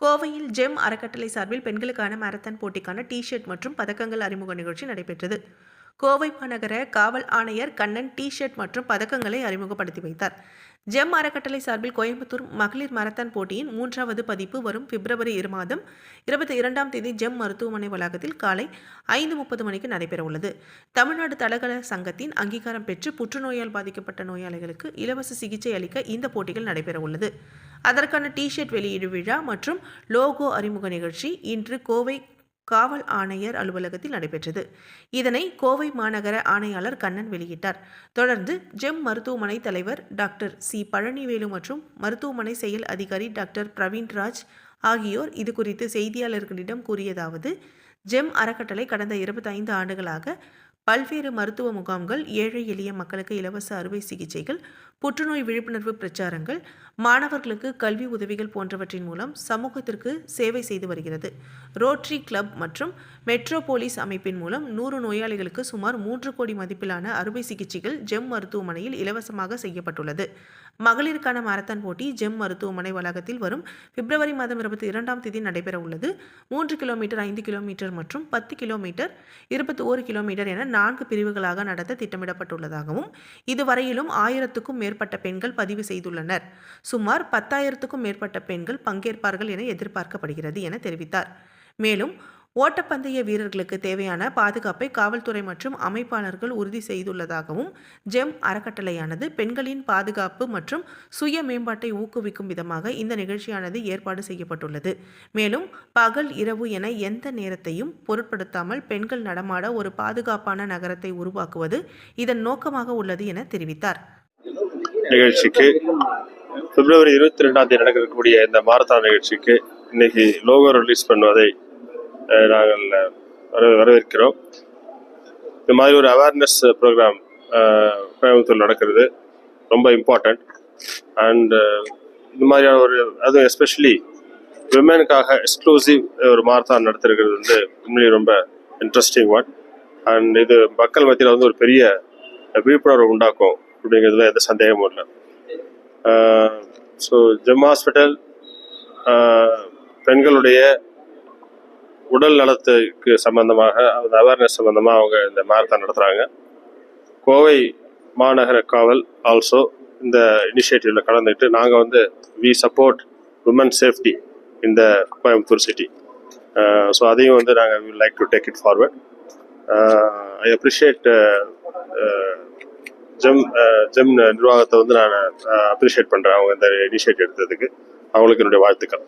கோவையில் ஜெம் அறக்கட்டளை சார்பில் பெண்களுக்கான மாரத்தான் போட்டிக்கான டி ஷர்ட் மற்றும் பதக்கங்கள் அறிமுக நிகழ்ச்சி நடைபெற்றது. கோவை மாநகர காவல் ஆணையர் கண்ணன் டி ஷர்ட் மற்றும் பதக்கங்களை அறிமுகப்படுத்தி வைத்தார். ஜெம் அறக்கட்டளை சார்பில் கோயம்புத்தூர் மகளிர் மாரத்தான் போட்டியின் மூன்றாவது பதிப்பு வரும் பிப்ரவரி இரு மாதம் இருபத்தி இரண்டாம் தேதி ஜெம் மருத்துவமனை வளாகத்தில் காலை ஐந்து முப்பது மணிக்கு நடைபெறவுள்ளது தமிழ்நாடு தடகள சங்கத்தின் அங்கீகாரம் பெற்று புற்றுநோயால் பாதிக்கப்பட்ட நோயாளிகளுக்கு இலவச சிகிச்சை அளிக்க இந்த போட்டிகள் நடைபெறவுள்ளது அதற்கான டி ஷர்ட் வெளியீடு விழா மற்றும் லோகோ அறிமுக நிகழ்ச்சி இன்று கோவை காவல் ஆணையர் அலுவலகத்தில் நடைபெற்றது. இதனை கோவை மாநகர ஆணையாளர் கண்ணன் வெளியிட்டார். தொடர்ந்து ஜெம் மருத்துவமனை தலைவர் டாக்டர் சி. பழனிவேலு மற்றும் மருத்துவமனை செயல் அதிகாரி டாக்டர் பிரவீன்ராஜ் ஆகியோர் இது குறித்து செய்தியாளர்களிடம் கூறியதாவது ஜெம் அறக்கட்டளை கடந்த இருபத்தைந்து ஆண்டுகளாக பல்வேறு மருத்துவ முகாம்கள் ஏழை எளிய மக்களுக்கு இலவச அறுவை சிகிச்சைகள் புற்றுநோய் விழிப்புணர்வு பிரச்சாரங்கள் மாணவர்களுக்கு கல்வி உதவிகள் போன்றவற்றின் மூலம் சமூகத்திற்கு சேவை செய்து வருகிறது. ரோட்ரி கிளப் மற்றும் மெட்ரோபோலிஸ் அமைப்பின் மூலம் நூறு நோயாளிகளுக்கு சுமார் மூன்று கோடி மதிப்பிலான அறுவை சிகிச்சைகள் ஜெம் மருத்துவமனையில் இலவசமாக செய்யப்பட்டுள்ளது. மகளிருக்கான மாரத்தான் போட்டி ஜெம் மருத்துவமனை வளாகத்தில் வரும் பிப்ரவரி மாதம் இருபத்தி இரண்டாம் தேதி நடைபெற உள்ளது மூன்று கிலோமீட்டர் ஐந்து கிலோமீட்டர் மற்றும் பத்து கிலோமீட்டர் இருபத்தி ஓரு கிலோமீட்டர் என நான்கு பிரிவுகளாக நடத்த திட்டமிடப்பட்டுள்ளதாகவும் இதுவரையிலும் ஆயிரத்துக்கும் மேற்பட்ட பெண்கள் பதிவு செய்துள்ளனர். சுமார் பத்தாயிரத்துக்கும் மேற்பட்ட பெண்கள் பங்கேற்பார்கள் என எதிர்பார்க்கப்படுகிறது என தெரிவித்தார். மேலும் ஓட்டப்பந்தய வீரர்களுக்கு தேவையான பாதுகாப்பை காவல்துறை மற்றும் அமைப்பாளர்கள் உறுதி செய்துள்ளதாகவும் ஜெம் அறக்கட்டளையானது பெண்களின் பாதுகாப்பு மற்றும் சுய மேம்பாட்டை ஊக்குவிக்கும் விதமாக இந்த நிகழ்ச்சியானது ஏற்பாடு செய்யப்பட்டுள்ளது. மேலும் பகல் இரவு என எந்த நேரத்தையும் பொருட்படுத்தாமல் பெண்கள் நடமாட ஒரு பாதுகாப்பான நகரத்தை உருவாக்குவது இதன் நோக்கமாக உள்ளது என தெரிவித்தார். நிகழ்ச்சிக்கு பிப்ரவரி இருபத்தி ரெண்டாம் தேதி நடக்கக்கூடிய இந்த மாரத்தான் நிகழ்ச்சிக்கு இன்னைக்கு லோகோ ரிலீஸ் பண்ணுவதை நாங்கள் வர வரவேற்கிறோம். இந்த மாதிரி ஒரு அவேர்னஸ் ப்ரோக்ராம் கோயம்புத்தூர் நடக்கிறது ரொம்ப இம்பார்ட்டண்ட் அண்ட் இந்த மாதிரியான ஒரு அதுவும் எஸ்பெஷலி விமனுக்காக எக்ஸ்க்ளூசிவ் ஒரு மாரத்தான் நடத்திருக்கிறது வந்து உண்மையிலேயே ரொம்ப இன்ட்ரெஸ்டிங் ஒன் அண்ட் இது மக்கள் மத்தியில் வந்து ஒரு பெரிய விழிப்புணர்வு உண்டாக்கும் அப்படிங்கிறதுல எந்த சந்தேகமும் இல்லை. ஸோ ஜெம் ஹாஸ்பிட்டல் பெண்களுடைய உடல் நலத்துக்கு சம்பந்தமாக அந்த அவேர்னஸ் சம்பந்தமாக அவங்க இந்த மாரத்தான் நடத்துகிறாங்க கோவை மாநகர காவல் ஆல்சோ இந்த இனிஷியேட்டிவில் கலந்துக்கிட்டு நாங்கள் வந்து வி சப்போர்ட் உமன் சேஃப்டி இந்த கோயம்புத்தூர் சிட்டி ஸோ அதையும் வந்து நாங்கள் we like to take it forward I appreciate Gem Gem நிர்வாகத்தை வந்து நான் அப்ரிஷியேட் பண்ணுறேன் அவங்க இந்த இனிஷியேட்டிவ் எடுத்ததுக்கு. அவங்களுக்கு என்னுடைய வாழ்த்துக்கள்.